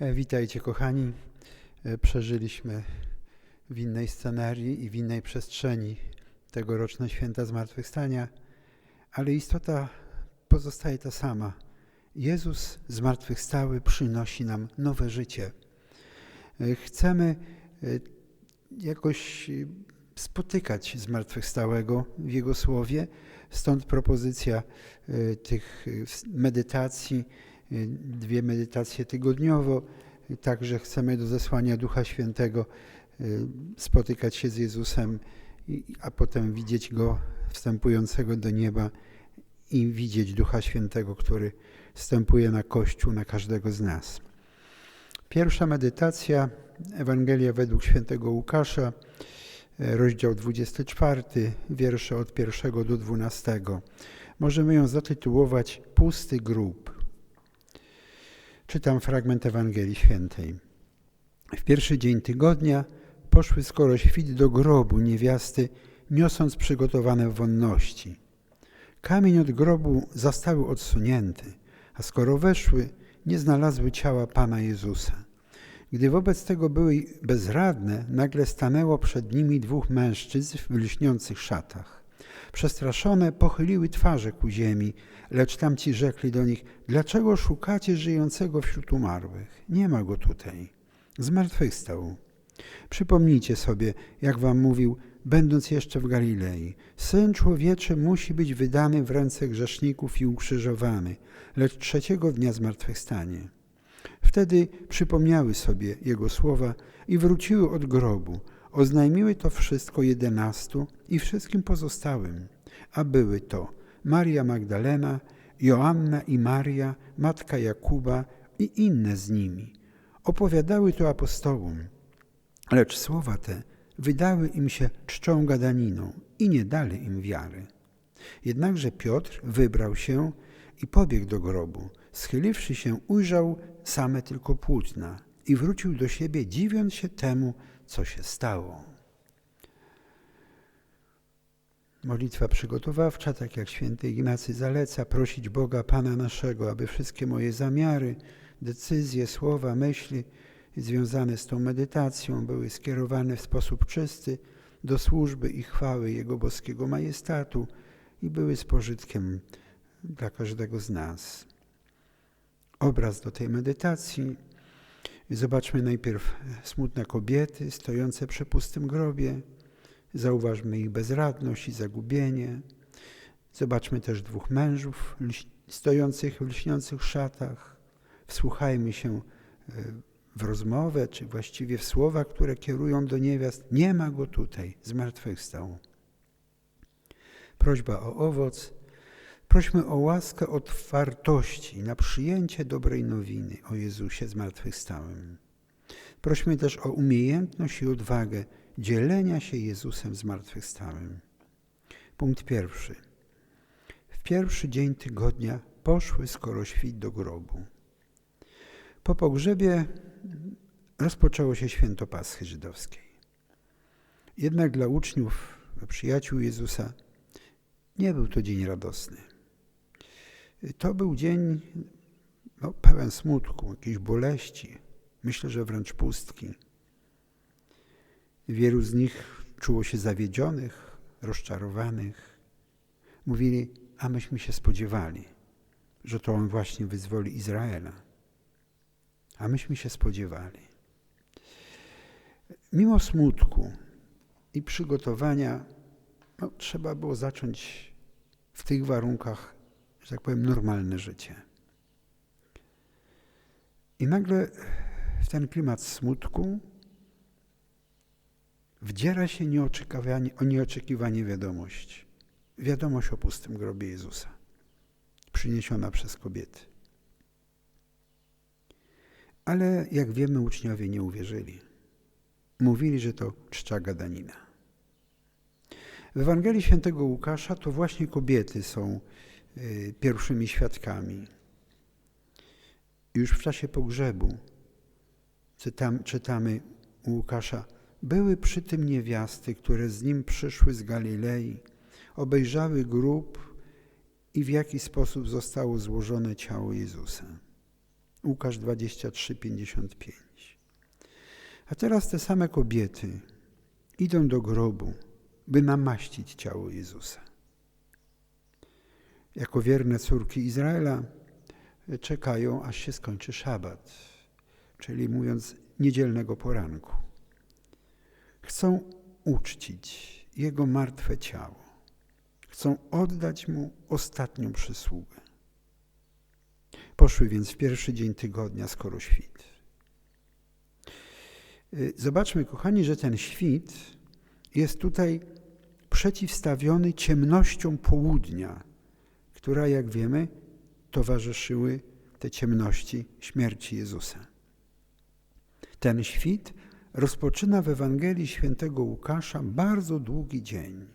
E, Witajcie kochani. E, Przeżyliśmy w innej scenarii i w innej przestrzeni tegoroczne święta zmartwychwstania, ale istota pozostaje ta sama. Jezus zmartwychwstały przynosi nam nowe życie. E, Chcemy jakoś spotykać zmartwychwstałego w Jego Słowie, stąd propozycja tych medytacji, dwie medytacje tygodniowo. Także chcemy do zesłania Ducha Świętego e, spotykać się z Jezusem, a potem widzieć Go wstępującego do nieba i widzieć Ducha Świętego, który wstępuje na Kościół, na każdego z nas. Pierwsza medytacja, Ewangelia według świętego Łukasza, e, rozdział 24, wiersze od 1 do 12. Możemy ją zatytułować Pusty grób. Czytam fragment Ewangelii Świętej. W pierwszy dzień tygodnia poszły skoro świt do grobu niewiasty, niosąc przygotowane wonności. Kamień od grobu zastały odsunięty, a skoro weszły, nie znalazły ciała Pana Jezusa. Gdy wobec tego były bezradne, nagle stanęło przed nimi dwóch mężczyzn w lśniących szatach. Przestraszone pochyliły twarze ku ziemi, lecz tamci rzekli do nich, dlaczego szukacie żyjącego wśród umarłych? Nie ma go tutaj. Zmartwychwstał. Przypomnijcie sobie, jak wam mówił, będąc jeszcze w Galilei. Syn człowieczy musi być wydany w ręce grzeszników i ukrzyżowany, lecz trzeciego dnia zmartwychwstanie. Wtedy przypomniały sobie jego słowa i wróciły od grobu. Oznajmiły to wszystko jedenastu i wszystkim pozostałym, a były to Maria Magdalena, Joanna i Maria, matka Jakuba i inne z nimi. Opowiadały to apostołom, lecz słowa te wydały im się czczą gadaniną i nie dali im wiary. Jednakże Piotr wybrał się i pobiegł do grobu. Schyliwszy się, ujrzał same tylko płótna i wrócił do siebie, dziwiąc się temu, co się stało. Modlitwa przygotowawcza, tak jak święty Ignacy zaleca, prosić Boga Pana naszego, aby wszystkie moje zamiary, decyzje, słowa, myśli związane z tą medytacją były skierowane w sposób czysty do służby i chwały Jego boskiego majestatu i były z pożytkiem dla każdego z nas. Obraz do tej medytacji. Zobaczmy najpierw smutne kobiety stojące przy pustym grobie. Zauważmy ich bezradność i zagubienie. Zobaczmy też dwóch mężów stojących w lśniących szatach. Wsłuchajmy się e, w rozmowę, czy właściwie w słowa, które kierują do niewiast. Nie ma go tutaj, zmartwychwstał. Prośba o owoc. Prośmy o łaskę otwartości na przyjęcie dobrej nowiny o Jezusie zmartwychwstałym. Prośmy też o umiejętność i odwagę dzielenia się Jezusem zmartwychwstałym. Punkt pierwszy. W pierwszy dzień tygodnia poszły skoro świt do grobu. Po pogrzebie rozpoczęło się święto Paschy żydowskiej. Jednak dla uczniów, przyjaciół Jezusa, nie był to dzień radosny. To był dzień no, pełen smutku, jakiejś boleści, myślę, że wręcz pustki. Wielu z nich czuło się zawiedzionych, rozczarowanych. Mówili, a myśmy się spodziewali, że to On właśnie wyzwoli Izraela. A myśmy się spodziewali. Mimo smutku i przygotowania, no, trzeba było zacząć w tych warunkach, że tak powiem, normalne życie. I nagle w ten klimat smutku wdziera się nieoczekiwanie, nieoczekiwanie wiadomość. Wiadomość o pustym grobie Jezusa, przyniesiona przez kobiety. Ale jak wiemy, uczniowie nie uwierzyli. Mówili, że to czcza gadanina. W Ewangelii Świętego Łukasza to właśnie kobiety są y, pierwszymi świadkami. Już w czasie pogrzebu czytam, czytamy u Łukasza, były przy tym niewiasty, które z nim przyszły z Galilei, obejrzały grób i w jaki sposób zostało złożone ciało Jezusa. Łukasz 23, 55. A teraz te same kobiety idą do grobu, by namaścić ciało Jezusa. Jako wierne córki Izraela czekają, aż się skończy szabat, czyli mówiąc niedzielnego poranku. Chcą uczcić Jego martwe ciało. Chcą oddać Mu ostatnią przysługę. Poszły więc w pierwszy dzień tygodnia, skoro świt. Y, zobaczmy, kochani, że ten świt jest tutaj przeciwstawiony ciemnością południa, która, jak wiemy, towarzyszyły te ciemności śmierci Jezusa. Ten świt rozpoczyna w Ewangelii świętego Łukasza bardzo długi dzień.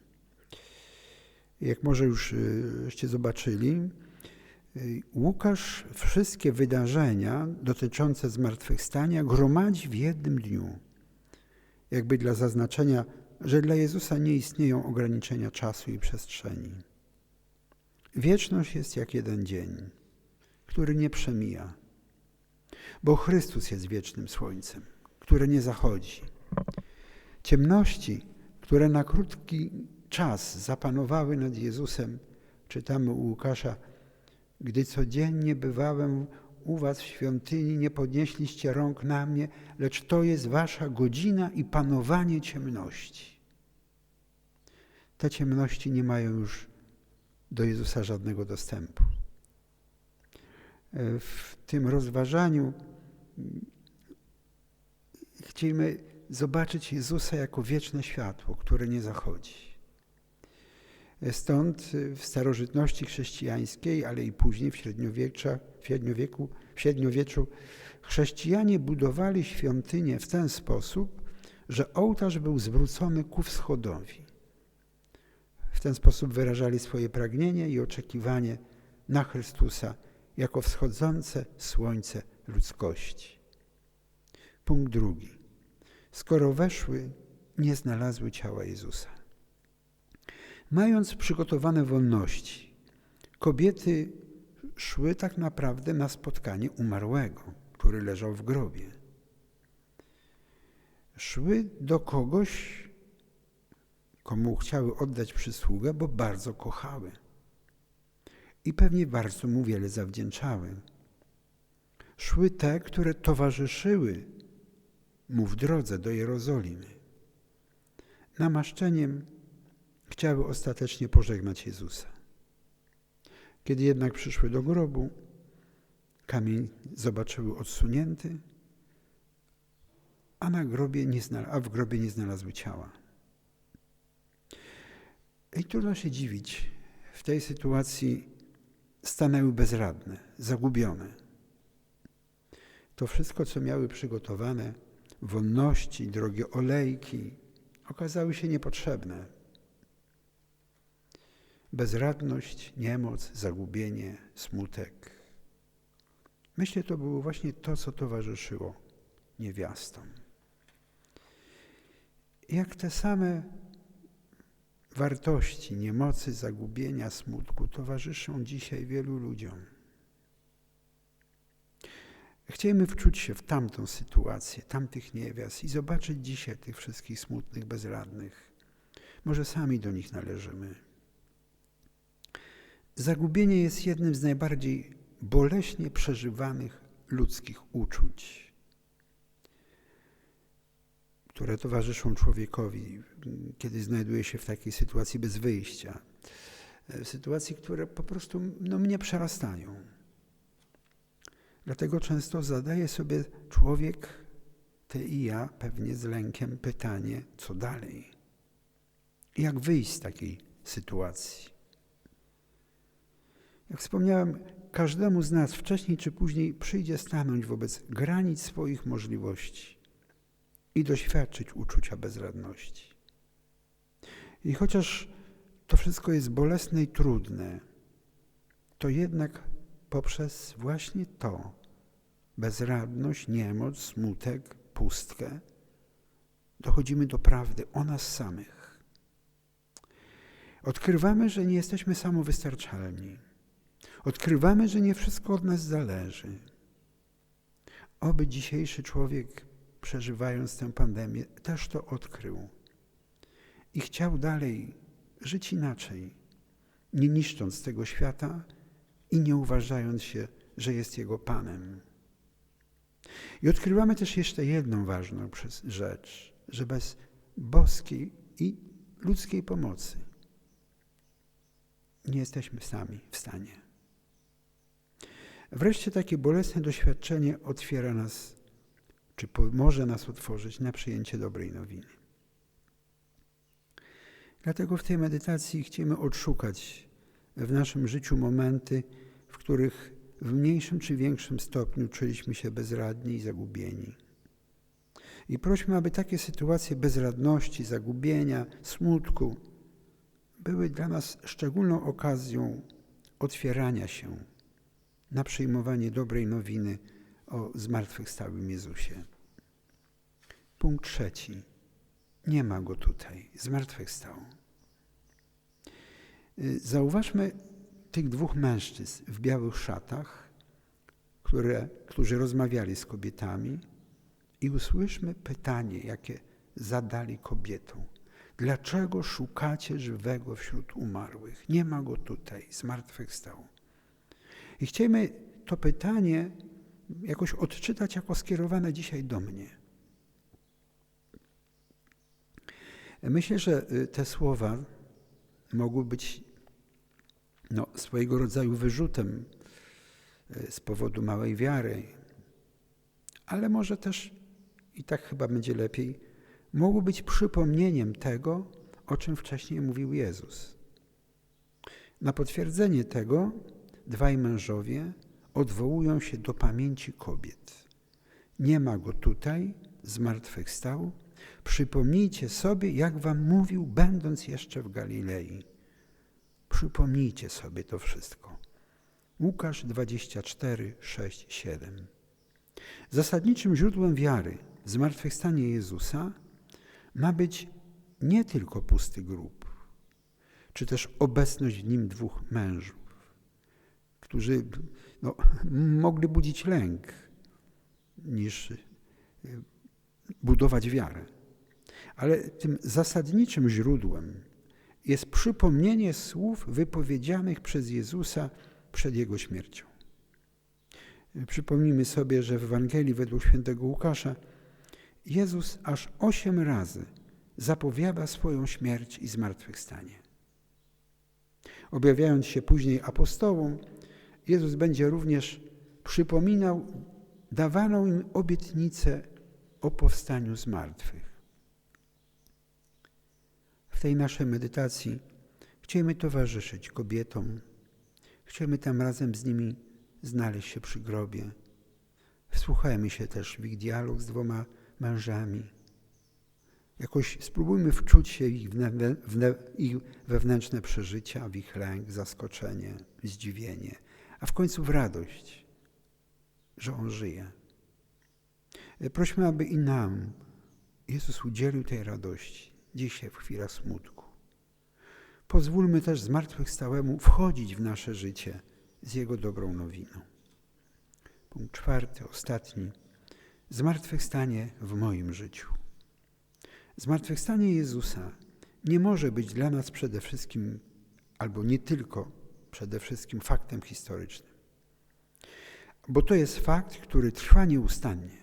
Jak może już żeście zobaczyli, y, Łukasz wszystkie wydarzenia dotyczące zmartwychwstania gromadzi w jednym dniu. Jakby dla zaznaczenia, że dla Jezusa nie istnieją ograniczenia czasu i przestrzeni. Wieczność jest jak jeden dzień, który nie przemija, bo Chrystus jest wiecznym słońcem, które nie zachodzi. Ciemności, które na krótki czas zapanowały nad Jezusem, czytamy u Łukasza, gdy codziennie bywałem u was w świątyni, nie podnieśliście rąk na mnie, lecz to jest wasza godzina i panowanie ciemności. Te ciemności nie mają już do Jezusa żadnego dostępu. W tym rozważaniu chcemy zobaczyć Jezusa jako wieczne światło, które nie zachodzi. Stąd w starożytności chrześcijańskiej, ale i później w średniowieczu, w średniowieku, w średniowieczu chrześcijanie budowali świątynię w ten sposób, że ołtarz był zwrócony ku wschodowi. W ten sposób wyrażali swoje pragnienie i oczekiwanie na Chrystusa jako wschodzące słońce ludzkości. Punkt drugi. Skoro weszły, nie znalazły ciała Jezusa. Mając przygotowane wolności, kobiety szły tak naprawdę na spotkanie umarłego, który leżał w grobie. Szły do kogoś, komu chciały oddać przysługę, bo bardzo kochały. I pewnie bardzo mu wiele zawdzięczały. Szły te, które towarzyszyły mu w drodze do Jerozolimy. Namaszczeniem chciały ostatecznie pożegnać Jezusa. Kiedy jednak przyszły do grobu, kamień zobaczyły odsunięty, a, na grobie nie a w grobie nie znalazły ciała. I trudno się dziwić. W tej sytuacji stanęły bezradne, zagubione. To wszystko, co miały przygotowane, wonności, drogie olejki, okazały się niepotrzebne. Bezradność, niemoc, zagubienie, smutek. Myślę, to było właśnie to, co towarzyszyło niewiastom. Jak te same wartości niemocy, zagubienia, smutku towarzyszą dzisiaj wielu ludziom. Chcielibyśmy wczuć się w tamtą sytuację, tamtych niewiast i zobaczyć dzisiaj tych wszystkich smutnych, bezradnych. Może sami do nich należymy. Zagubienie jest jednym z najbardziej boleśnie przeżywanych ludzkich uczuć które towarzyszą człowiekowi, kiedy znajduje się w takiej sytuacji bez wyjścia. W sytuacji, które po prostu no, mnie przerastają. Dlatego często zadaje sobie człowiek, ty i ja, pewnie z lękiem pytanie, co dalej? Jak wyjść z takiej sytuacji? Jak wspomniałem, każdemu z nas wcześniej czy później przyjdzie stanąć wobec granic swoich możliwości i doświadczyć uczucia bezradności. I chociaż to wszystko jest bolesne i trudne, to jednak poprzez właśnie to bezradność, niemoc, smutek, pustkę dochodzimy do prawdy o nas samych. Odkrywamy, że nie jesteśmy samowystarczalni. Odkrywamy, że nie wszystko od nas zależy. Oby dzisiejszy człowiek, przeżywając tę pandemię, też to odkrył i chciał dalej żyć inaczej, nie niszcząc tego świata i nie uważając się, że jest jego panem. I odkrywamy też jeszcze jedną ważną rzecz, że bez boskiej i ludzkiej pomocy nie jesteśmy sami w stanie. Wreszcie takie bolesne doświadczenie otwiera nas, czy może nas otworzyć na przyjęcie dobrej nowiny. Dlatego w tej medytacji chcemy odszukać w naszym życiu momenty, w których w mniejszym czy większym stopniu czuliśmy się bezradni i zagubieni. I prośmy, aby takie sytuacje bezradności, zagubienia, smutku były dla nas szczególną okazją otwierania się na przyjmowanie dobrej nowiny o zmartwychwstałym Jezusie. Punkt trzeci. Nie ma go tutaj. Zmartwychwstał. Y, zauważmy tych dwóch mężczyzn w białych szatach, które, którzy rozmawiali z kobietami i usłyszmy pytanie, jakie zadali kobietom. Dlaczego szukacie żywego wśród umarłych? Nie ma go tutaj, zmartwychwstał. I chcemy to pytanie jakoś odczytać jako skierowane dzisiaj do mnie. Myślę, że y, te słowa mogły być no, swojego rodzaju wyrzutem y, z powodu małej wiary, ale może też, i tak chyba będzie lepiej, mogły być przypomnieniem tego, o czym wcześniej mówił Jezus. Na potwierdzenie tego dwaj mężowie odwołują się do pamięci kobiet. Nie ma go tutaj, zmartwychwstał. Przypomnijcie sobie, jak wam mówił, będąc jeszcze w Galilei. Przypomnijcie sobie to wszystko. Łukasz 24, 6, 7. Zasadniczym źródłem wiary zmartwychwstanie Jezusa ma być nie tylko pusty grób, czy też obecność w nim dwóch mężów, którzy no, mogli budzić lęk niż y, budować wiarę. Ale tym zasadniczym źródłem jest przypomnienie słów wypowiedzianych przez Jezusa przed Jego śmiercią. Przypomnijmy sobie, że w Ewangelii według świętego Łukasza Jezus aż osiem razy zapowiada swoją śmierć i zmartwychwstanie. Objawiając się później apostołom, Jezus będzie również przypominał dawaną im obietnicę o powstaniu z. W tej naszej medytacji chcemy towarzyszyć kobietom, chcemy tam razem z nimi znaleźć się przy grobie. Wsłuchajmy się też w ich dialog z dwoma mężami. Jakoś spróbujmy wczuć się ich, ich wewnętrzne przeżycia, w ich lęk, zaskoczenie, zdziwienie, a w końcu w radość, że On żyje. Prośmy, aby i nam Jezus udzielił tej radości dzisiaj w chwilach smutku. Pozwólmy też zmartwychwstałemu wchodzić w nasze życie z Jego dobrą nowiną. Punkt czwarty, ostatni. Zmartwychwstanie w moim życiu. Zmartwychwstanie Jezusa nie może być dla nas przede wszystkim, albo nie tylko przede wszystkim faktem historycznym. Bo to jest fakt, który trwa nieustannie.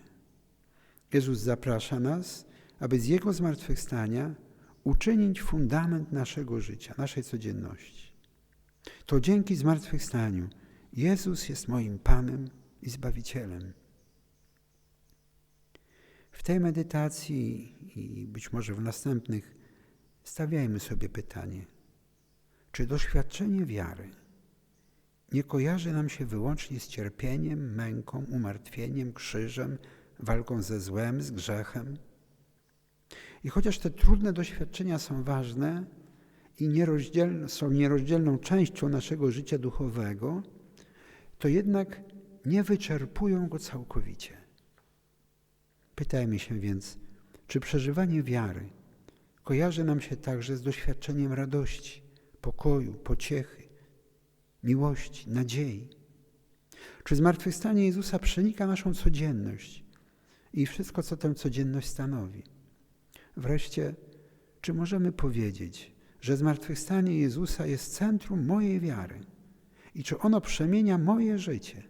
Jezus zaprasza nas, aby z Jego zmartwychwstania uczynić fundament naszego życia, naszej codzienności. To dzięki zmartwychwstaniu Jezus jest moim Panem i Zbawicielem. W tej medytacji i być może w następnych stawiajmy sobie pytanie, czy doświadczenie wiary nie kojarzy nam się wyłącznie z cierpieniem, męką, umartwieniem, krzyżem, walką ze złem, z grzechem? I chociaż te trudne doświadczenia są ważne i nierozdzielne, są nierozdzielną częścią naszego życia duchowego, to jednak nie wyczerpują go całkowicie. Pytajmy się więc, czy przeżywanie wiary kojarzy nam się także z doświadczeniem radości, pokoju, pociechy, miłości, nadziei? Czy zmartwychwstanie Jezusa przenika naszą codzienność i wszystko, co tę codzienność stanowi? Wreszcie, czy możemy powiedzieć, że zmartwychwstanie Jezusa jest centrum mojej wiary i czy ono przemienia moje życie,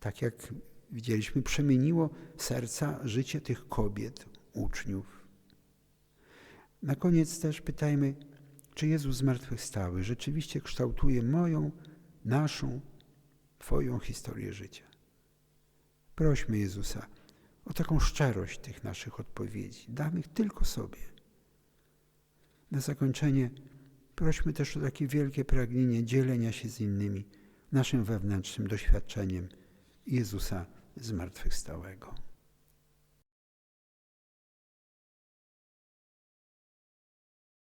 tak jak widzieliśmy, przemieniło serca, życie tych kobiet, uczniów? Na koniec też pytajmy, czy Jezus zmartwychwstały rzeczywiście kształtuje moją, naszą, Twoją historię życia. Prośmy Jezusa o taką szczerość tych naszych odpowiedzi. Damy ich tylko sobie. Na zakończenie prośmy też o takie wielkie pragnienie dzielenia się z innymi naszym wewnętrznym doświadczeniem Jezusa zmartwychwstałego.